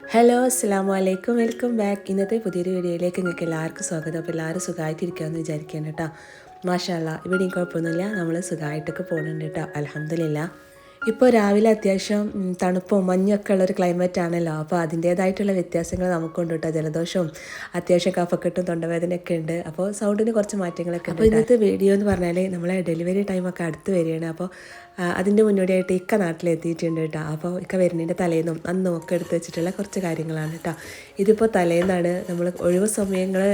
Hello അസ്സാം വലൈക്കും welcome back ഇന്നത്തെ പുതിയൊരു വീഡിയോയിലേക്ക് നിങ്ങൾക്ക് എല്ലാവർക്കും സ്വാഗതം. അപ്പോൾ എല്ലാവരും സുഖമായിട്ടിരിക്കാമെന്ന് വിചാരിക്കുകയാണ് കേട്ടോ. മാഷാല്ല ഇവിടെയും കുഴപ്പമൊന്നുമില്ല. നമ്മൾ സുഖമായിട്ടൊക്കെ പോകുന്നുണ്ട് കേട്ടോ. അലഹമില്ല ഇപ്പോൾ രാവിലെ അത്യാവശ്യം തണുപ്പും മഞ്ഞൊക്കെ ഉള്ള ഒരു ക്ലൈമറ്റ് ആണല്ലോ. അപ്പോൾ അതിന്റേതായിട്ടുള്ള വ്യത്യാസങ്ങൾ നമുക്കുണ്ട് കേട്ടോ. ജലദോഷവും അത്യാവശ്യം കഫക്കെട്ടും തൊണ്ടവേദനയൊക്കെ ഉണ്ട്. അപ്പോൾ സൗണ്ടിന് കുറച്ച് മാറ്റങ്ങളൊക്കെ അപ്പോൾ ഇന്നത്തെ വീഡിയോ എന്ന് പറഞ്ഞാൽ നമ്മളെ ഡെലിവറി ടൈമൊക്കെ അടുത്ത് വരികയാണ്. അപ്പോൾ അതിന്റെ മുന്നോടിയായിട്ട് ഇക്ക നാട്ടിലെത്തിയിട്ടുണ്ട് കേട്ടോ. അപ്പോൾ ഇക്ക വരുന്നതിന്റെ തലേന്നും അന്നും ഒക്കെ എടുത്ത് വെച്ചിട്ടുള്ള കുറച്ച് കാര്യങ്ങളാണ് കേട്ടോ. ഇതിപ്പോൾ തലേന്നാണ് നമ്മൾ ഒഴിവ് സമയങ്ങൾ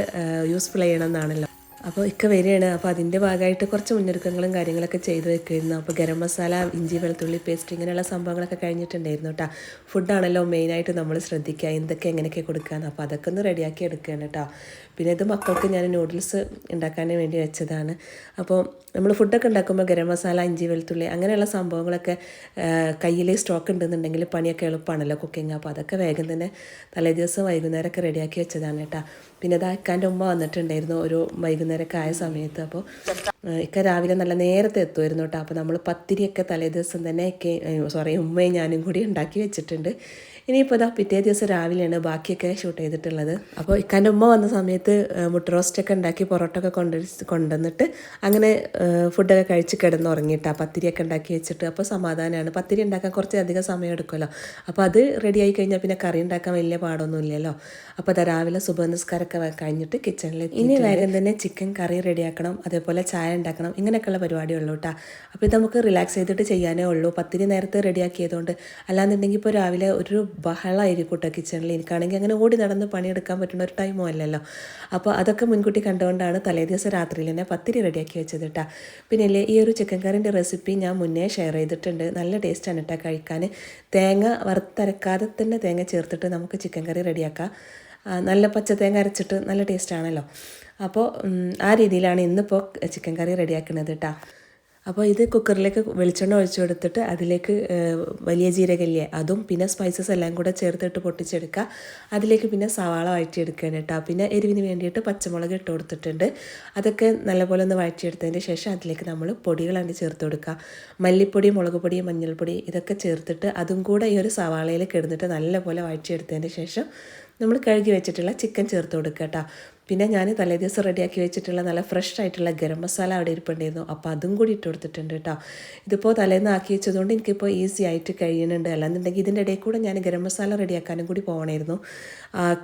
യൂസ്ഫുൾ ചെയ്യണം എന്നാണല്ലോ. അപ്പോൾ ഇക്ക വരികയാണ്. അപ്പോൾ അതിന്റെ ഭാഗമായിട്ട് കുറച്ച് മുന്നൊരുക്കങ്ങളും കാര്യങ്ങളൊക്കെ ചെയ്ത് വെക്കുമായിരുന്നു അപ്പോൾ ഗരം മസാല ഇഞ്ചി വെളുത്തുള്ളി പേസ്റ്റ് ഇങ്ങനെയുള്ള സംഭവങ്ങളൊക്കെ കഴിഞ്ഞിട്ടുണ്ടായിരുന്നു കേട്ടോ ഫുഡാണല്ലോ മെയിനായിട്ട് നമ്മൾ ശ്രദ്ധിക്കുക. എന്തൊക്കെ എങ്ങനെയൊക്കെ കൊടുക്കാന്ന്. അപ്പോൾ അതൊക്കെ ഒന്ന് റെഡിയാക്കി എടുക്കുകയാണ് കേട്ടോ പിന്നെ ഇത് മക്കൾക്ക് ഞാൻ നൂഡിൽസ് ഉണ്ടാക്കാൻ വേണ്ടി വെച്ചതാണ്. അപ്പോൾ നമ്മൾ ഫുഡൊക്കെ ഉണ്ടാക്കുമ്പോൾ ഗരം മസാല ഇഞ്ചി വെളുത്തുള്ളി അങ്ങനെയുള്ള സംഭവങ്ങളൊക്കെ കയ്യിൽ സ്റ്റോക്ക് ഉണ്ടെന്നുണ്ടെങ്കിൽ പണിയൊക്കെ എളുപ്പമാണല്ലോ കുക്കിംഗ് അപ്പോൾ അതൊക്കെ വേഗം തന്നെ തലേ ദിവസം വൈകുന്നേരമൊക്കെ റെഡിയാക്കി വെച്ചതാണ് കേട്ടോ പിന്നെ അത് അക്കാന്റെ ഉമ്മ വന്നിട്ടുണ്ടായിരുന്നു ഒരു വൈകുന്നേരമൊക്കെ ആയ സമയത്ത്. അപ്പോൾ ഇക്ക രാവിലെ നല്ല നേരത്തെ എത്തുമായിരുന്നു കേട്ടോ. അപ്പോൾ നമ്മൾ പത്തിരിയൊക്കെ തലേദിവസം തന്നെ സോറി ഉമ്മയും ഞാനും കൂടി ഉണ്ടാക്കി വെച്ചിട്ടുണ്ട്. ഇനിയിപ്പോൾ ഇതാ പിറ്റേ ദിവസം രാവിലെയാണ് ബാക്കിയൊക്കെ ഷൂട്ട് ചെയ്തിട്ടുള്ളത്. അപ്പോൾ ഇക്കാന്റെ ഉമ്മ വന്ന സമയത്ത് മുട്ട റോസ്റ്റൊക്കെ ഉണ്ടാക്കി പൊറോട്ടൊക്കെ കൊണ്ട് കൊണ്ടുവന്നിട്ട് അങ്ങനെ ഫുഡൊക്കെ കഴിച്ച് കിടന്നുറങ്ങിയിട്ടാ പത്തിരിയൊക്കെ ഉണ്ടാക്കി വെച്ചിട്ട് അപ്പോൾ സമാധാനമാണ് പത്തിരി ഉണ്ടാക്കാൻ കുറച്ച് അധികം സമയം എടുക്കുമല്ലോ. അപ്പോൾ അത് റെഡിയായി കഴിഞ്ഞാൽ പിന്നെ കറി ഉണ്ടാക്കാൻ വലിയ പാടൊന്നും ഇല്ലല്ലോ. അപ്പോൾ അതാ രാവിലെ സുബനിസ്കാരമൊക്കെ കഴിഞ്ഞിട്ട് കിച്ചണിൽ ഇനി വേഗം തന്നെ ചിക്കൻ കറി റെഡിയാക്കണം അതേപോലെ ചായ ഉണ്ടാക്കണം ഇങ്ങനെയൊക്കെയുള്ള പരിപാടിയുള്ളൂ കേട്ടോ അപ്പോൾ ഇത് നമുക്ക് റിലാക്സ് ചെയ്തിട്ട് ചെയ്യാനേ ഉള്ളൂ. പത്തിരി നേരത്തെ റെഡിയാക്കിയതുകൊണ്ട് അല്ലാന്നുണ്ടെങ്കിൽ ഇപ്പോൾ രാവിലെ ഒരു ബഹളമായിരിക്കും കേട്ടോ കിച്ചണിൽ. എനിക്കാണെങ്കിൽ അങ്ങനെ ഓടി നടന്ന് പണിയെടുക്കാൻ പറ്റുന്ന ഒരു ടൈമോ അല്ലല്ലോ. അപ്പോൾ അതൊക്കെ മുൻകൂട്ടി കണ്ടുകൊണ്ടാണ് തലേ ദിവസം രാത്രിയിൽ തന്നെ പത്തിരി റെഡിയാക്കി വെച്ചത് കേട്ടോ പിന്നെ ഇല്ലേ ഈ ഒരു ചിക്കൻ കറിന്റെ റെസിപ്പി ഞാൻ മുന്നേ ഷെയർ ചെയ്തിട്ടുണ്ട്. നല്ല ടേസ്റ്റാണ് കേട്ടോ കഴിക്കാൻ. തേങ്ങ വറുത്തരക്കാതെ തന്നെ തേങ്ങ ചേർത്തിട്ട് നമുക്ക് ചിക്കൻ കറി റെഡിയാക്കാം. നല്ല പച്ച തേങ്ങ അരച്ചിട്ട് നല്ല ടേസ്റ്റാണല്ലോ അപ്പോൾ ആ രീതിയിലാണ് ഇന്നിപ്പോൾ ചിക്കൻ കറി റെഡിയാക്കുന്നത് കേട്ടോ അപ്പോൾ ഇത് കുക്കറിലേക്ക് വെളിച്ചെണ്ണ ഒഴിച്ചു കൊടുത്തിട്ട് അതിലേക്ക് വലിയ ജീരകല്ലേ അതും പിന്നെ സ്പൈസസ് എല്ലാം കൂടെ ചേർത്തിട്ട് പൊട്ടിച്ചെടുക്കുക. അതിലേക്ക് പിന്നെ സവാള വഴറ്റിയെടുക്കുകയാണ് കേട്ടോ. പിന്നെ എരിവിന് വേണ്ടിയിട്ട് പച്ചമുളക് ഇട്ട് കൊടുത്തിട്ടുണ്ട്. അതൊക്കെ നല്ലപോലെ ഒന്ന് വഴറ്റിയെടുത്തതിന് ശേഷം അതിലേക്ക് നമ്മൾ പൊടികളാണ് ചേർത്ത് കൊടുക്കുക. മല്ലിപ്പൊടി മുളക് പൊടി മഞ്ഞൾപ്പൊടി ഇതൊക്കെ ചേർത്തിട്ട് അതും കൂടെ ഈ ഒരു സവാളയിലേക്ക് കിടന്നിട്ട് നല്ലപോലെ വഴറ്റിയെടുത്തതിന് ശേഷം നമ്മൾ കഴുകി വെച്ചിട്ടുള്ള ചിക്കൻ ചേർത്ത് കൊടുക്കുക കേട്ടോ. പിന്നെ ഞാൻ തലേദിവസം റെഡിയാക്കി വെച്ചിട്ടുള്ള നല്ല ഫ്രഷ് ആയിട്ടുള്ള ഗരം മസാല അവിടെ ഇരിപ്പുണ്ടായിരുന്നു. അപ്പോൾ അതും കൂടി ഇട്ട് കൊടുത്തിട്ടുണ്ട് കേട്ടോ. ഇതിപ്പോൾ തലേന്ന് ആക്കി വെച്ചതുകൊണ്ട് എനിക്കിപ്പോൾ ഈസി ആയിട്ട് കഴിയുന്നുണ്ട്. അല്ലാന്നുണ്ടെങ്കിൽ ഇതിന്റെ ഇടയിൽ കൂടെ ഞാൻ ഗരം മസാല റെഡിയാക്കാനും കൂടി പോകണമായിരുന്നു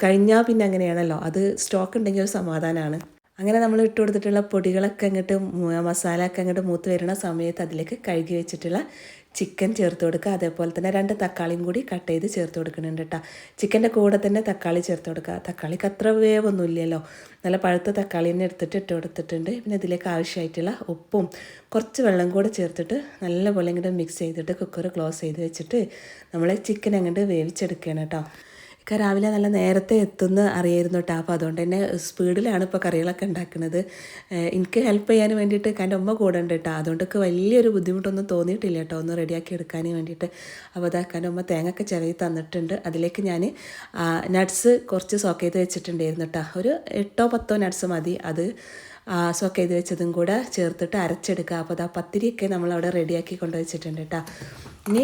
കഴിഞ്ഞാൽ പിന്നെ അങ്ങനെയാണല്ലോ. അത് സ്റ്റോക്ക് ഉണ്ടെങ്കിൽ ഒരു സമാധാനമാണ് അങ്ങനെ നമ്മൾ ഇട്ട് കൊടുത്തിട്ടുള്ള പൊടികളൊക്കെ അങ്ങോട്ട് മസാല ഒക്കെ അങ്ങോട്ട് മൂത്ത് വരുന്ന സമയത്ത് അതിലേക്ക് കഴുകി വെച്ചിട്ടുള്ള ചിക്കൻ ചേർത്ത് കൊടുക്കുക. അതേപോലെ തന്നെ രണ്ട് തക്കാളിയും കൂടി കട്ട് ചെയ്ത് ചേർത്ത് കൊടുക്കുന്നുണ്ട് കേട്ടോ ചിക്കന്റെ കൂടെ തന്നെ തക്കാളി ചേർത്ത് കൊടുക്കുക. തക്കാളിക്ക് അത്ര വേവൊന്നും ഇല്ലല്ലോ നല്ല പഴുത്ത തക്കാളി തന്നെ എടുത്തിട്ട് ഇട്ട് കൊടുത്തിട്ടുണ്ട്. പിന്നെ ഇതിലേക്ക് ആവശ്യമായിട്ടുള്ള ഉപ്പും കുറച്ച് വെള്ളം കൂടെ ചേർത്തിട്ട് നല്ലപോലെ ഇങ്ങോട്ട് മിക്സ് ചെയ്തിട്ട് കുക്കർ ക്ലോസ് ചെയ്ത് വെച്ചിട്ട് നമ്മൾ ചിക്കൻ അങ്ങോട്ട് വേവിച്ചെടുക്കുകയാണ് കേട്ടോ ഒക്കെ രാവിലെ നല്ല നേരത്തെ എത്തുന്ന അറിയായിരുന്നു കേട്ടോ അപ്പോൾ അതുകൊണ്ട് തന്നെ സ്പീഡിലാണ് ഇപ്പോൾ കറികളൊക്കെ ഉണ്ടാക്കുന്നത്. എനിക്ക് ഹെൽപ്പ് ചെയ്യാൻ വേണ്ടിയിട്ട് എന്റെ ഉമ്മ കൂടെ ഉണ്ട് കേട്ടോ അതുകൊണ്ടൊക്കെ വലിയൊരു ബുദ്ധിമുട്ടൊന്നും തോന്നിയിട്ടില്ല കേട്ടോ ഒന്ന് റെഡിയാക്കി എടുക്കാൻ വേണ്ടിയിട്ട്. അപ്പോൾ അതാ എന്റെ ഉമ്മ തേങ്ങയൊക്കെ ചിലവി തന്നിട്ടുണ്ട്. അതിലേക്ക് ഞാൻ നട്ട്സ് കുറച്ച് സോക്ക് ചെയ്ത് വെച്ചിട്ടുണ്ടായിരുന്നു കേട്ടോ ഒരു എട്ടോ പത്തോ നട്ട്സ് മതി. അത് സോക്ക് ചെയ്ത് വെച്ചതും കൂടെ ചേർത്തിട്ട് അരച്ചെടുക്കുക. അപ്പോൾ അതാ പത്തിരിയൊക്കെ നമ്മൾ നമ്മളവിടെ റെഡിയാക്കി കൊണ്ടുവച്ചിട്ടുണ്ട് കേട്ടോ ഇനി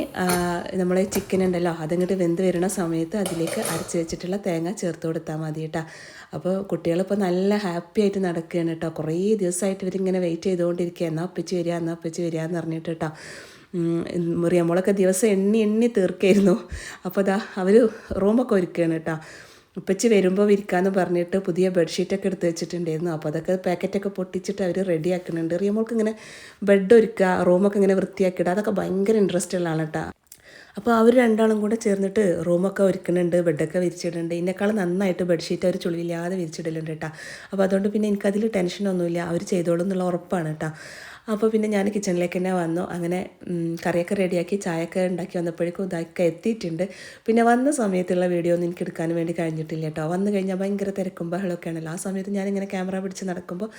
നമ്മൾ ചിക്കൻ ഉണ്ടല്ലോ അതങ്ങോട്ട് വെന്ത് വരുന്ന സമയത്ത് അതിലേക്ക് അരച്ച് വെച്ചിട്ടുള്ള തേങ്ങ ചേർത്ത് കൊടുത്താൽ മതി കേട്ടോ അപ്പോൾ കുട്ടികളിപ്പോൾ നല്ല ഹാപ്പി ആയിട്ട് നടക്കുകയാണ് കേട്ടോ കുറേ ദിവസമായിട്ട് ഇവരിങ്ങനെ വെയിറ്റ് ചെയ്തുകൊണ്ടിരിക്കുക. എന്നാൽ ഒപ്പിച്ച് വരിക എന്നാൽ ഒപ്പിച്ച് വരിക എന്ന് പറഞ്ഞിട്ട് കേട്ടോ മുറിയമ്മളൊക്കെ ദിവസം എണ്ണി എണ്ണി തീർക്കായിരുന്നു. അപ്പോൾ അതാ അവർ റൂമൊക്കെ ഒരുക്കുകയാണ് കേട്ടോ ഉപ്പച്ചി വരുമ്പോൾ വിരിക്കാന്ന് പറഞ്ഞിട്ട് പുതിയ ബെഡ്ഷീറ്റൊക്കെ എടുത്ത് വെച്ചിട്ടുണ്ടായിരുന്നു. അപ്പോൾ അതൊക്കെ പാക്കറ്റൊക്കെ പൊട്ടിച്ചിട്ട് അവർ റെഡി ആക്കുന്നുണ്ട്. റിയമോൾക്ക് ഇങ്ങനെ ബെഡ് ഒരുക്കുക റൂമൊക്കെ ഇങ്ങനെ വൃത്തിയാക്കിയിടുക അതൊക്കെ ഭയങ്കര ഇൻട്രസ്റ്റ് ഉള്ളതാണ് കേട്ടോ അപ്പോൾ അവർ രണ്ടാളും കൂടെ ചേർന്നിട്ട് റൂമൊക്കെ ഒരുക്കുന്നുണ്ട് ബെഡൊക്കെ വിരിച്ചിടുന്നുണ്ട്. ഇതിനേക്കാൾ നന്നായിട്ട് ബെഡ്ഷീറ്റ് അവർ ചുളിവില്ലാതെ വിരിച്ചിടലുണ്ട് കേട്ടോ അപ്പോൾ അതുകൊണ്ട് പിന്നെ എനിക്കതിൽ ടെൻഷനൊന്നുമില്ല അവർ ചെയ്തോളും എന്നുള്ള ഉറപ്പാണ് കേട്ടോ അപ്പോൾ പിന്നെ ഞാൻ കിച്ചണിലേക്ക് തന്നെ വന്നു. അങ്ങനെ കറിയൊക്കെ റെഡിയാക്കി ചായയൊക്കെ ഉണ്ടാക്കി വന്നപ്പോഴേക്കും ഇതൊക്കെ എത്തിയിട്ടുണ്ട്. പിന്നെ വന്ന സമയത്തുള്ള വീഡിയോ ഒന്നും എനിക്ക് എടുക്കാൻ വേണ്ടി കഴിഞ്ഞിട്ടില്ല കേട്ടോ. വന്നു കഴിഞ്ഞാൽ ഭയങ്കര തിരക്കും ബഹളമൊക്കെ ആണല്ലോ ആ സമയത്ത് ഞാനിങ്ങനെ ക്യാമറ പിടിച്ച് നടക്കുമ്പോൾ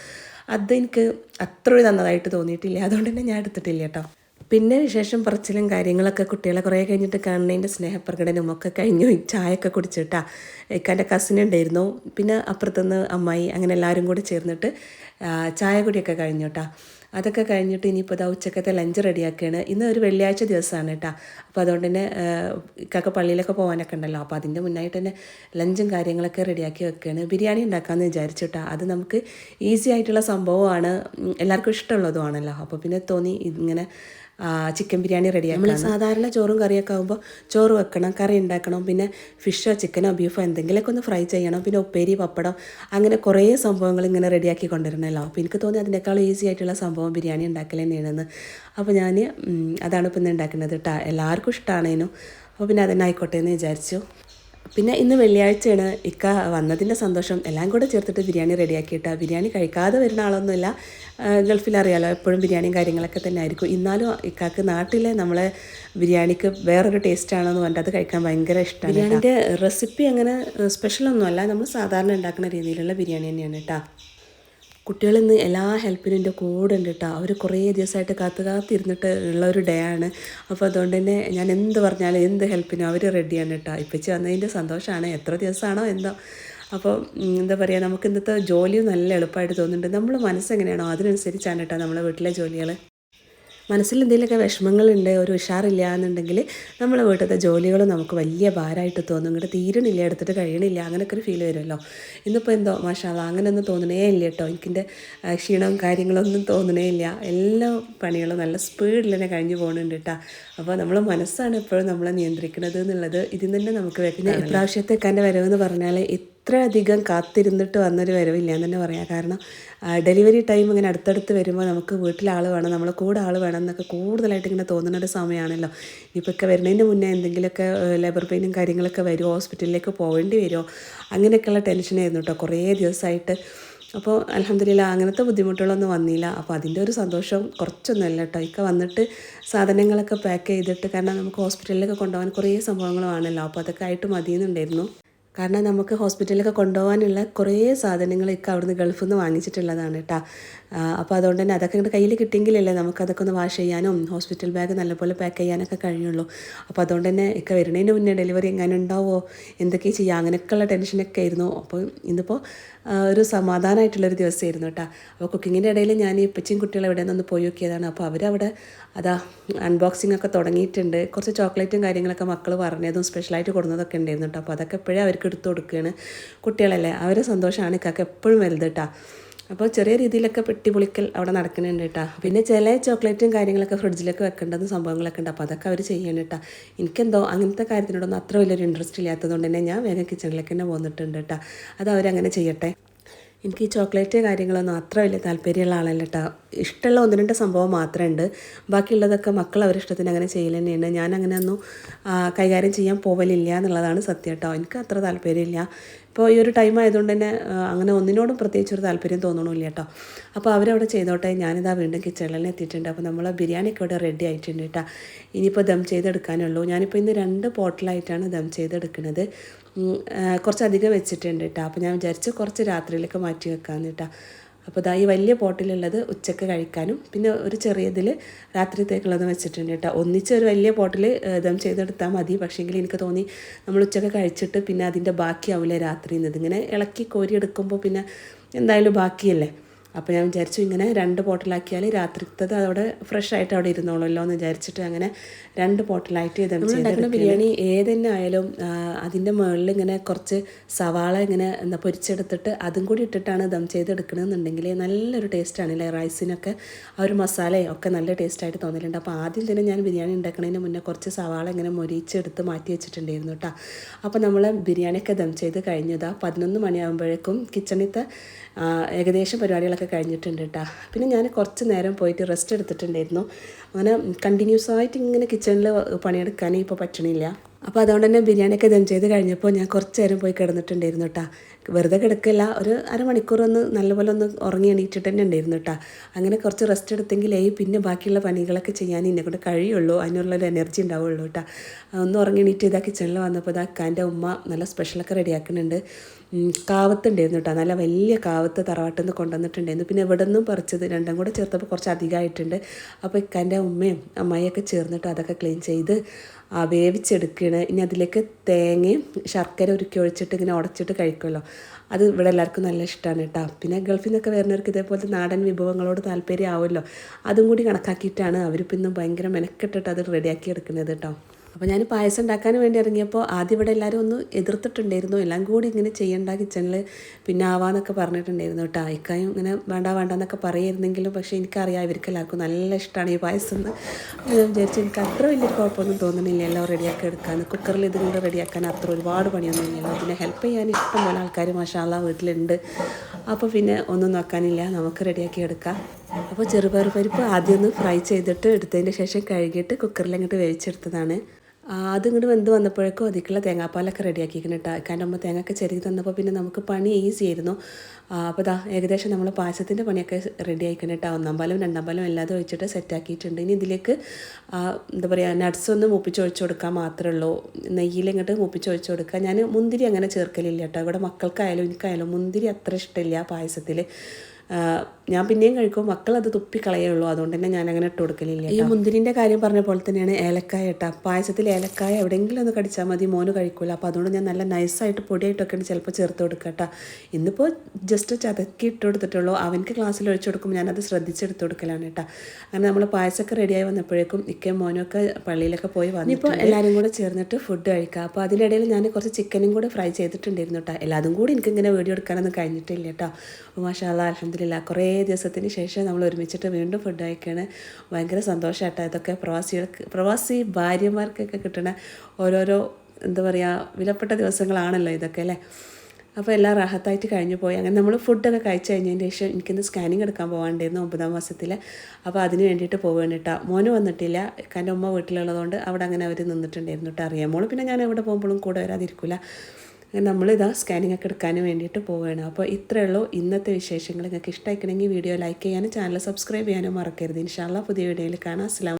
അത് എനിക്ക് അത്ര നന്നതായിട്ട് തോന്നിയിട്ടില്ല. അതുകൊണ്ട് തന്നെ ഞാൻ എടുത്തിട്ടില്ല കേട്ടോ. പിന്നെ വിശേഷം പറച്ചിലും കാര്യങ്ങളൊക്കെ കുട്ടികളെ കുറേ കഴിഞ്ഞിട്ട് കാണുന്നതിന്റെ സ്നേഹപ്രകടനവും ഒക്കെ കഴിഞ്ഞു. ചായയൊക്കെ കുടിച്ചിട്ടാ. ഇക്കാന്റെ കസിൻ ഉണ്ടായിരുന്നു. പിന്നെ അപ്പുറത്തുനിന്ന് അമ്മായി അങ്ങനെ എല്ലാവരും കൂടി ചേർന്നിട്ട് ചായ കുടിയൊക്കെ കഴിഞ്ഞു കേട്ടോ. അതൊക്കെ കഴിഞ്ഞിട്ട് ഇനിയിപ്പോൾ ഇതാ ഉച്ചക്കത്തെ ലഞ്ച് റെഡിയാക്കുകയാണ് ഇന്ന് ഒരു വെള്ളിയാഴ്ച ദിവസമാണ് കേട്ടോ. അപ്പോൾ അതുകൊണ്ട് തന്നെ ഇക്കൊക്കെ പള്ളിയിലൊക്കെ പോകാനൊക്കെ ഉണ്ടല്ലോ. അപ്പോൾ അതിന്റെ മുന്നായിട്ട് തന്നെ ലഞ്ചും കാര്യങ്ങളൊക്കെ റെഡിയാക്കി വെക്കുകയാണ് ബിരിയാണി ഉണ്ടാക്കാമെന്ന് വിചാരിച്ചിട്ടാ അത് നമുക്ക് ഈസി ആയിട്ടുള്ള സംഭവമാണ്. എല്ലാവർക്കും ഇഷ്ടമുള്ളതുമാണല്ലോ. അപ്പോൾ പിന്നെ തോന്നി ഇങ്ങനെ ചിക്കൻ ബിരിയാണി റെഡിയാക്കി നമ്മൾ സാധാരണ ചോറും കറിയൊക്കെ ആകുമ്പോൾ ചോറ് വെക്കണം കറി ഉണ്ടാക്കണം പിന്നെ ഫിഷോ ചിക്കനോ ബീഫോ എന്തെങ്കിലുമൊക്കെ ഒന്ന് ഫ്രൈ ചെയ്യണം പിന്നെ ഉപ്പേരി പപ്പടം അങ്ങനെ കുറേ സംഭവങ്ങൾ ഇങ്ങനെ റെഡിയാക്കി കൊണ്ടുവരണമല്ലോ അപ്പോൾ എനിക്ക് തോന്നി അതിനേക്കാൾ ഈസി ആയിട്ടുള്ള സംഭവം ബിരിയാണി ഉണ്ടാക്കൽ തന്നെയാണെന്ന്. അപ്പോൾ ഞാൻ അതാണ് ഇപ്പം ഇന്ന് ഉണ്ടാക്കുന്നത് കേട്ടോ എല്ലാവർക്കും ഇഷ്ടമാണേനു അപ്പോൾ പിന്നെ അതന്നെ ആയിക്കോട്ടെ എന്ന് വിചാരിച്ചു. പിന്നെ ഇന്ന് വെള്ളിയാഴ്ചയാണ് ഇക്ക വന്നതിന്റെ സന്തോഷം. എല്ലാം കൂടെ ചേർത്തിട്ട് ബിരിയാണി റെഡിയാക്കിയിട്ട് ബിരിയാണി കഴിക്കാതെ വരുന്ന ആളൊന്നുമില്ല. ഗൾഫിൽ അറിയാലോ എപ്പോഴും ബിരിയാണിയും കാര്യങ്ങളൊക്കെ തന്നെ ആയിരിക്കും എന്നാലും ഇക്കാക്ക് നാട്ടിലെ നമ്മളെ ബിരിയാണിക്ക് വേറൊരു ടേസ്റ്റ് ആണെന്ന് പറഞ്ഞിട്ട് അത് കഴിക്കാൻ ഭയങ്കര ഇഷ്ടമാണ് ബിരിയാണിന്റെ റെസിപ്പി അങ്ങനെ സ്പെഷ്യലൊന്നുമല്ല നമ്മൾ സാധാരണ ഉണ്ടാക്കുന്ന രീതിയിലുള്ള ബിരിയാണി തന്നെയാണ് കേട്ടോ. കുട്ടികൾ ഇന്ന് എല്ലാ ഹെൽപ്പിനും എന്റെ കൂടെ ഉണ്ട് കേട്ടോ അവർ കുറേ ദിവസമായിട്ട് കാത്തു കാത്തിരുന്നിട്ട് ഉള്ള ഒരു ഡേ ആണ്. അപ്പോൾ അതുകൊണ്ട് തന്നെ ഞാൻ എന്ത് പറഞ്ഞാലും എന്ത് ഹെൽപ്പിനും അവർ റെഡിയാണ് കേട്ടോ ഇപ്പച്ചി വന്നതിന്റെ സന്തോഷമാണ് എത്ര ദിവസമാണോ എന്തോ. അപ്പോൾ എന്താ പറയുക നമുക്ക് ഇന്നത്തെ ജോലിയും നല്ല എളുപ്പമായിട്ട് തോന്നുന്നുണ്ട്. നമ്മൾ മനസ്സെങ്ങനെയാണോ അതിനനുസരിച്ചാണ് കേട്ടോ നമ്മളെ വീട്ടിലെ ജോലികൾ മനസ്സിൽ എന്തെങ്കിലുമൊക്കെ വിഷമങ്ങളുണ്ട് ഒരു ഉഷാറില്ല എന്നുണ്ടെങ്കിൽ നമ്മളെ വീട്ടിലത്തെ ജോലികളും നമുക്ക് വലിയ ഭാരമായിട്ട് തോന്നും. ഇങ്ങോട്ട് തീരണില്ല എടുത്തിട്ട് കഴിയണില്ല അങ്ങനെയൊക്കെ ഒരു ഫീൽ വരുമല്ലോ. ഇന്നിപ്പോൾ എന്തോ മാഷാല അങ്ങനെയൊന്നും തോന്നണേ ഇല്ല കേട്ടോ. എനിക്കിന്റെ ക്ഷീണവും കാര്യങ്ങളൊന്നും തോന്നണേ ഇല്ല. എല്ലാ പണികളും നല്ല സ്പീഡിൽ തന്നെ കഴിഞ്ഞു പോകുന്നുണ്ട് കേട്ടോ അപ്പോൾ നമ്മൾ മനസ്സാണ് എപ്പോഴും നമ്മളെ നിയന്ത്രിക്കുന്നത് എന്നുള്ളത് ഇതിൽ നിന്ന് തന്നെ നമുക്ക് വ്യക്തം ഇപ്രാവശ്യത്തെ എന്റെ വരവെന്ന് പറഞ്ഞാൽ ഇത്രയധികം കാത്തിരുന്നിട്ട് വന്നൊരു വരവില്ല എന്ന് തന്നെ പറയാം. കാരണം ഡെലിവറി ടൈം ഇങ്ങനെ അടുത്തടുത്ത് വരുമ്പോൾ നമുക്ക് വീട്ടിൽ ആൾ വേണം നമ്മളെ കൂടെ ആൾ വേണം എന്നൊക്കെ കൂടുതലായിട്ട് ഇങ്ങനെ തോന്നുന്ന ഒരു സമയമാണല്ലോ. ഇപ്പോഴൊക്കെ വരുന്നതിന് മുന്നേ എന്തെങ്കിലുമൊക്കെ ലേബർ പെയിനും കാര്യങ്ങളൊക്കെ വരുമോ ഹോസ്പിറ്റലിലേക്ക് പോകേണ്ടി വരുമോ അങ്ങനെയൊക്കെയുള്ള ടെൻഷനായിരുന്നു കേട്ടോ കുറേ ദിവസമായിട്ട്. അപ്പോൾ അലഹമില്ല അങ്ങനത്തെ ബുദ്ധിമുട്ടുകളൊന്നും വന്നില്ല. അപ്പോൾ അതിന്റെ ഒരു സന്തോഷം കുറച്ചൊന്നുമല്ല കേട്ടോ ഇക്ക വന്നിട്ട് സാധനങ്ങളൊക്കെ പാക്ക് ചെയ്തിട്ട് കാരണം നമുക്ക് ഹോസ്പിറ്റലിലൊക്കെ കൊണ്ടുപോകാൻ കുറേ സംഭവങ്ങളുമാണല്ലോ അപ്പോൾ അതൊക്കെ ആയിട്ട് മതിയെന്നുണ്ടായിരുന്നു. കാരണം നമുക്ക് ഹോസ്പിറ്റലിലൊക്കെ കൊണ്ടുപോകാനുള്ള കുറേ സാധനങ്ങളൊക്കെ അവിടുന്ന് ഗൾഫിൽ നിന്ന് വാങ്ങിച്ചിട്ടുള്ളതാണ് കേട്ടോ. അപ്പോൾ അതുകൊണ്ട് തന്നെ അതൊക്കെ ഇങ്ങോട്ട് കയ്യിൽ കിട്ടിയെങ്കിലല്ലേ നമുക്കതൊക്കെ ഒന്ന് വാഷ് ചെയ്യാനും ഹോസ്പിറ്റൽ ബാഗ് നല്ലപോലെ പാക്ക് ചെയ്യാനൊക്കെ കഴിയുള്ളൂ. അപ്പോൾ അതുകൊണ്ട് തന്നെ ഇക്ക വരുന്നതിന് മുന്നേ ഡെലിവറി എങ്ങനെ ഉണ്ടാവുമോ എന്തൊക്കെ ചെയ്യുക അങ്ങനെയൊക്കെയുള്ള ടെൻഷനൊക്കെ ആയിരുന്നു. അപ്പോൾ ഇന്നിപ്പോൾ ഒരു സമാധാനമായിട്ടുള്ളൊരു ദിവസമായിരുന്നു കേട്ടോ. അപ്പോൾ കുക്കിങ്ങിന്റെ ഇടയിൽ ഞാൻ ഈ ഇപ്പച്ചും കുട്ടികൾ എവിടെ നിന്ന് പോയി നോക്കിയതാണ്. അപ്പോൾ അവരവിടെ അതാ അൺബോക്സിംഗ് ഒക്കെ തുടങ്ങിയിട്ടുണ്ട്. കുറച്ച് ചോക്ലേറ്റും കാര്യങ്ങളൊക്കെ മക്കൾ പറഞ്ഞതും സ്പെഷ്യലായിട്ട് കൊടുക്കുന്നതൊക്കെ ഉണ്ടായിരുന്നു കേട്ടോ. അപ്പോൾ അതൊക്കെ എപ്പോഴും അവർക്ക് എടുത്തു കൊടുക്കുകയാണ് കുട്ടികളല്ലേ? അവരെ സന്തോഷമാണ് ഇക്കൊക്കെ എപ്പോഴും വലുത് കേട്ടോ അപ്പോൾ ചെറിയ രീതിയിലൊക്കെ പെട്ടിപൊളിക്കൽ അവിടെ നടക്കുന്നുണ്ട് കേട്ടോ പിന്നെ ചില ചോക്ലേറ്റും കാര്യങ്ങളൊക്കെ ഫ്രിഡ്ജിലൊക്കെ വെക്കേണ്ടതും സംഭവങ്ങളൊക്കെ ഉണ്ട്. അപ്പോൾ അതൊക്കെ അവർ ചെയ്യണം കേട്ടോ എനിക്കെന്തോ അങ്ങനത്തെ കാര്യത്തിനോടൊന്നും അത്ര വലിയൊരു ഇൻട്രസ്റ്റ് ഇല്ലാത്തതുകൊണ്ട് തന്നെ ഞാൻ വേഗം കിച്ചണിലേക്ക് തന്നെ പോന്നിട്ടുണ്ട് കേട്ടോ അത് അവരങ്ങനെ ചെയ്യട്ടെ? എനിക്ക് ഈ ചോക്ലേറ്റ് കാര്യങ്ങളൊന്നും അത്ര വലിയ താല്പര്യമുള്ള ആളല്ല കേട്ടോ ഇഷ്ടമുള്ള ഒന്ന് രണ്ട് സംഭവം മാത്രമേ ഉണ്ട് ബാക്കിയുള്ളതൊക്കെ മക്കൾ അവരിഷ്ടത്തിന് അങ്ങനെ ചെയ്യൽ തന്നെയാണ്. ഞാൻ അങ്ങനെ ഒന്നും കൈകാര്യം ചെയ്യാൻ പോവലില്ല എന്നുള്ളതാണ് സത്യം കേട്ടോ എനിക്ക് അത്ര താല്പര്യമില്ല. ഇപ്പോൾ ഈ ഒരു ടൈം ആയതുകൊണ്ട് തന്നെ അങ്ങനെ ഒന്നിനോടും പ്രത്യേകിച്ച് ഒരു താല്പര്യം തോന്നണമില്ല കേട്ടോ. അപ്പോൾ അവരവിടെ ചെയ്തോട്ടെ ഞാനിതാ വീണ്ടും കിച്ചണിൽ എത്തിയിട്ടുണ്ട്. അപ്പോൾ നമ്മൾ ബിരിയാണിയൊക്കെ ഇവിടെ റെഡി ആയിട്ടുണ്ട് കേട്ടോ. ഇനിയിപ്പോൾ ദം ചെയ്തെടുക്കാനുള്ളൂ. ഞാനിപ്പോൾ ഇന്ന് രണ്ട് പോട്ടിലായിട്ടാണ് ദം ചെയ്തെടുക്കുന്നത്. കുറച്ചധികം വെച്ചിട്ടുണ്ട് കേട്ടോ. അപ്പോൾ ഞാൻ വിചാരിച്ച് കുറച്ച് രാത്രിയിലേക്ക് മാറ്റി വെക്കാമെന്ന് കേട്ടോ. അപ്പോൾ ഈ വലിയ പോട്ടിലുള്ളത് ഉച്ചയ്ക്ക് കഴിക്കാനും പിന്നെ ഒരു ചെറിയതിൽ രാത്രിത്തേക്കുള്ളതും വെച്ചിട്ടുണ്ട് കേട്ടോ. ഒന്നിച്ച് ഒരു വലിയ പോട്ടിൽ ദം ചെയ്തെടുത്താൽ മതി. പക്ഷേങ്കിൽ എനിക്ക് തോന്നി നമ്മൾ ഉച്ചയ്ക്ക് കഴിച്ചിട്ട് പിന്നെ അതിന്റെ ബാക്കിയാവില്ലേ രാത്രി എന്നത് ഇങ്ങനെ ഇളക്കി കോരി എടുക്കുമ്പോൾ പിന്നെ എന്തായാലും ബാക്കിയല്ലേ? അപ്പോൾ ഞാൻ വിചാരിച്ചു ഇങ്ങനെ രണ്ട് ബോട്ടിലാക്കിയാൽ രാത്രിത്തത് അവിടെ ഫ്രഷ് ആയിട്ട് അവിടെ ഇരുന്നോളല്ലോ എന്ന് വിചാരിച്ചിട്ട് അങ്ങനെ രണ്ട് ബോട്ടിലായിട്ട് ഇത് ഉണ്ടാക്കുന്ന ബിരിയാണി ഏതെന്നെ ആയാലും അതിന്റെ മുകളിൽ ഇങ്ങനെ കുറച്ച് സവാള ഇങ്ങനെ എന്താ പൊരിച്ചെടുത്തിട്ട് അതും കൂടി ഇട്ടിട്ടാണ് ദം ചെയ്തെടുക്കണമെന്നുണ്ടെങ്കിൽ നല്ലൊരു ടേസ്റ്റാണ് അല്ലേ റൈസിനൊക്കെ ആ ഒരു മസാലയും ഒക്കെ നല്ല ടേസ്റ്റായിട്ട് തോന്നലുണ്ട്. അപ്പോൾ ആദ്യം തന്നെ ഞാൻ ബിരിയാണി ഉണ്ടാക്കുന്നതിന് മുന്നേ കുറച്ച് സവാള ഇങ്ങനെ മൊരിച്ചെടുത്ത് മാറ്റി വെച്ചിട്ടുണ്ടായിരുന്നു കേട്ടോ അപ്പോൾ നമ്മൾ ബിരിയാണിയൊക്കെ ദം ചെയ്ത് കഴിഞ്ഞതാ പതിനൊന്ന് മണിയാകുമ്പോഴേക്കും കിച്ചണിത്തെ ഏകദേശം പരിപാടികളൊക്കെ കഴിഞ്ഞിട്ടുണ്ട് കേട്ടോ പിന്നെ ഞാൻ കുറച്ച് നേരം പോയിട്ട് റെസ്റ്റ് എടുത്തിട്ടുണ്ടായിരുന്നു. അങ്ങനെ കണ്ടിന്യൂസ് ആയിട്ട് ഇങ്ങനെ കിച്ചണിൽ പണിയെടുക്കാനേ ഇപ്പോൾ പറ്റണില്ല. അപ്പോൾ അതുകൊണ്ട് തന്നെ ബിരിയാണിയൊക്കെ ദം ചെയ്ത് കഴിഞ്ഞപ്പോൾ ഞാൻ കുറച്ച് നേരം പോയി കിടന്നിട്ടുണ്ടായിരുന്നു കേട്ടോ വെറുതെ കിടക്കില്ല ഒരു അരമണിക്കൂർ ഒന്ന് നല്ലപോലെ ഒന്ന് ഉറങ്ങി എണീറ്റിട്ട് തന്നെ ഉണ്ടായിരുന്നു കേട്ടോ അങ്ങനെ കുറച്ച് റെസ്റ്റ് എടുത്തെങ്കിലേ പിന്നെ ബാക്കിയുള്ള പണികളൊക്കെ ചെയ്യാൻ എന്നെ കൊണ്ട് കഴിയുള്ളൂ. അതിനുള്ളൊരു എനർജി ഉണ്ടാവുള്ളൂ കേട്ടോ ഒന്ന് ഉറങ്ങി എണീറ്റ് ഇതാ കിച്ചണിൽ വന്നപ്പോൾ ഇതാ അക്കാന്റെ ഉമ്മ നല്ല സ്പെഷ്യലൊക്കെ റെഡിയാക്കുന്നുണ്ട് കാവത്തുണ്ടായിരുന്നു കേട്ടോ. നല്ല വലിയ കാവത്ത് തറവാട്ടിൽ നിന്ന് കൊണ്ടുവന്നിട്ടുണ്ടായിരുന്നു. പിന്നെ ഇവിടെ നിന്നും പറിച്ചത് രണ്ടും കൂടെ ചേർത്തപ്പോൾ കുറച്ച് അധികമായിട്ടുണ്ട് അപ്പോൾ ഇക്കാന്റെ ഉമ്മയും അമ്മായിയൊക്കെ ചേർന്നിട്ട് അതൊക്കെ ക്ലീൻ ചെയ്ത് വേവിച്ചെടുക്കുകയാണ് ഇനി അതിലേക്ക് തേങ്ങയും ശർക്കര ഉരുക്കി ഒഴിച്ചിട്ട് ഇങ്ങനെ ഉടച്ചിട്ട് കഴിക്കുമല്ലോ. അത് ഇവിടെ എല്ലാവർക്കും നല്ല ഇഷ്ടമാണ് കേട്ടോ. പിന്നെ ഗൾഫിൽ നിന്നൊക്കെ വരുന്നവർക്ക് ഇതേപോലത്തെ നാടൻ വിഭവങ്ങളോട് താല്പര്യം ആവുമല്ലോ അതും കൂടി കണക്കാക്കിയിട്ടാണ് അവരിപ്പോൾ ഇന്ന് ഭയങ്കര മെനക്കെട്ടിട്ട് അത് റെഡിയാക്കി എടുക്കുന്നത് കേട്ടോ. അപ്പോൾ ഞാൻ പായസം ഉണ്ടാക്കാൻ വേണ്ടി ഇറങ്ങിയപ്പോൾ ആദ്യം ഇവിടെ എല്ലാവരും ഒന്ന് എതിർത്തിട്ടുണ്ടായിരുന്നു. എല്ലാം കൂടി ഇങ്ങനെ ചെയ്യണ്ട കിച്ചണിൽ പിന്നെ ആവാന്നൊക്കെ പറഞ്ഞിട്ടുണ്ടായിരുന്നു കേട്ടോ. ഇക്കായും ഇങ്ങനെ വേണ്ട വേണ്ട എന്നൊക്കെ പറയായിരുന്നെങ്കിലും പക്ഷേ എനിക്കറിയാം ഇവർക്ക് എല്ലാവർക്കും നല്ല ഇഷ്ടമാണ് ഈ പായസം എന്ന്. ഞാൻ വിചാരിച്ചു എനിക്ക് അത്ര വലിയ കുഴപ്പമൊന്നും തോന്നുന്നില്ല എല്ലാം റെഡിയാക്കി എടുക്കാൻ കുക്കറിൽ ഇത് കൂടെ റെഡിയാക്കാൻ അത്ര ഒരുപാട് പണിയൊന്നും ഇല്ലല്ലോ പിന്നെ ഹെൽപ്പ് ചെയ്യാൻ ഇഷ്ടം പോലെ ആൾക്കാർ മഷാല വീട്ടിലുണ്ട്. അപ്പോൾ പിന്നെ ഒന്നും നോക്കാനില്ല. നമുക്ക് റെഡിയാക്കി എടുക്കാം. അപ്പോൾ ചെറുപയർ പരിപ്പ് ആദ്യം ഒന്ന് ഫ്രൈ ചെയ്തിട്ട് എടുത്തതിന് ശേഷം കഴുകിയിട്ട് കുക്കറിൽ അങ്ങോട്ട് വേവിച്ചെടുത്തതാണ്. ആ, അത് ഇങ്ങോട്ട് വെന്ത് വന്നപ്പോഴേക്കും അതിക്കുള്ള തേങ്ങാപ്പാലൊക്കെ റെഡിയാക്കിയിരിക്കണം കേട്ടോ. കാരണം തേങ്ങ ഒക്കെ ചെരുകി തന്നപ്പോൾ പിന്നെ നമുക്ക് പണി ഈസി ആയിരുന്നു. അപ്പോൾ ദാ ഏകദേശം നമ്മൾ പായസത്തിന്റെ പണിയൊക്കെ റെഡി ആയിക്കണം കേട്ടോ. ഒന്നാം പാലും രണ്ടാം പാലും എല്ലാതും ഒഴിച്ചിട്ട് സെറ്റ് ആക്കിയിട്ടുണ്ട്. ഇനി ഇതിലേക്ക് എന്താ പറയുക നട്ട്സ് ഒന്ന് മൂപ്പിച്ച് ഒഴിച്ചു കൊടുക്കാൻ മാത്രമേ ഉള്ളൂ. നെയ്യിൽ ഇങ്ങോട്ട് മൂപ്പിച്ച് ഒഴിച്ചു കൊടുക്കുക. ഞാൻ മുന്തിരി അങ്ങനെ ചേർക്കലില്ല കേട്ടോ. ഇവിടെ മക്കൾക്കായാലും എനിക്കായാലും മുന്തിരി അത്ര ഇഷ്ടമില്ല പായസത്തിൽ ഞാൻ പിന്നെയും കഴിക്കും. മക്കൾ അത് തുപ്പിക്കളയുള്ളൂ അതുകൊണ്ട് തന്നെ ഞാൻ അങ്ങനെ ഇട്ട് കൊടുക്കലില്ല ഈ മുന്തിരിന്റെ കാര്യം പറഞ്ഞ പോലെ തന്നെയാണ് ഏലക്കായ ഇട്ടാ പായസത്തിൽ ഏലക്കായ എവിടെയെങ്കിലും ഒന്ന് കടിച്ചാൽ മതി. മോന് കഴിക്കൂല. അപ്പോൾ അതുകൊണ്ട് ഞാൻ നല്ല നൈസായിട്ട് പൊടിയായിട്ടൊക്കെയാണ് ചിലപ്പോൾ ചേർത്ത് കൊടുക്കുക കേട്ടോ. ഇന്നിപ്പോൾ ജസ്റ്റ് ചതക്കി ഇട്ട് കൊടുത്തിട്ടുള്ളൂ. അവൻക്ക് ക്ലാസ്സിൽ ഒഴിച്ചു കൊടുക്കുമ്പോൾ ഞാനത് ശ്രദ്ധിച്ചെടുത്ത് കൊടുക്കലാണ് കേട്ടോ. അങ്ങനെ നമ്മൾ പായസമൊക്കെ റെഡിയായി വന്നപ്പോഴേക്കും ഇക്കയും മോനൊക്കെ പള്ളിയിലൊക്കെ പോയി വന്നിപ്പോൾ എല്ലാവരും കൂടെ ചേർന്നിട്ട് ഫുഡ് കഴിക്കുക അപ്പോൾ അതിനിടയിൽ ഞാൻ കുറച്ച് ചിക്കനും കൂടെ ഫ്രൈ ചെയ്തിട്ടുണ്ടായിരുന്നു കേട്ടോ. എല്ലാതും കൂടി എനിക്കിങ്ങനെ വീഡിയോ എടുക്കാനൊന്നും കഴിഞ്ഞിട്ടില്ല കേട്ടോ. മാഷാ മാഷാല്ല അലഹമില്ല കുറേ ദിവസത്തിന് ശേഷം നമ്മൾ ഒരുമിച്ചിട്ട് വീണ്ടും ഫുഡ് കഴിക്കുകയാണ് ഭയങ്കര സന്തോഷമായിട്ടോ ഇതൊക്കെ. പ്രവാസികൾക്ക് പ്രവാസി ഭാര്യമാർക്കൊക്കെ കിട്ടുന്ന ഓരോരോ എന്താ പറയുക വിലപ്പെട്ട ദിവസങ്ങളാണല്ലോ ഇതൊക്കെ അല്ലേ? അപ്പോൾ എല്ലാം റാഹത്തായിട്ട് കഴിഞ്ഞു പോയി. അങ്ങനെ നമ്മൾ ഫുഡൊക്കെ കഴിച്ചു കഴിഞ്ഞതിന് ശേഷം എനിക്കിന്ന് സ്കാനിങ് എടുക്കാൻ പോകാണ്ടായിരുന്നു ഒമ്പതാം മാസത്തിൽ അപ്പോൾ അതിന് വേണ്ടിയിട്ട് പോവുകയാണ് കേട്ടോ മോന് വന്നിട്ടില്ല. എന്റെ ഉമ്മ വീട്ടിലുള്ളതുകൊണ്ട് അവിടെ അങ്ങനെ അവർ നിന്നിട്ടുണ്ടായിരുന്നു കേട്ടോ അറിയാം. മോൾ പിന്നെ ഞാൻ എവിടെ പോകുമ്പോഴും കൂടെ വരാതിരിക്കില്ല നമ്മളിതാ സ്കാനിങ് ഒക്കെ എടുക്കാൻ വേണ്ടിയിട്ട് പോവുകയാണ് അപ്പോൾ ഇത്രയേ ഉള്ളൂ. ഇന്നത്തെ വിശേഷങ്ങൾ നിങ്ങൾക്ക് ഇഷ്ടമായിക്കണമെങ്കിൽ വീഡിയോ ലൈക്ക് ചെയ്യാനും ചാനൽ സബ്സ്ക്രൈബ് ചെയ്യാനും മറക്കരുത്. ഇൻഷാല്ല പുതിയ വീഡിയോയിൽ കാണാം. അസ്ലാം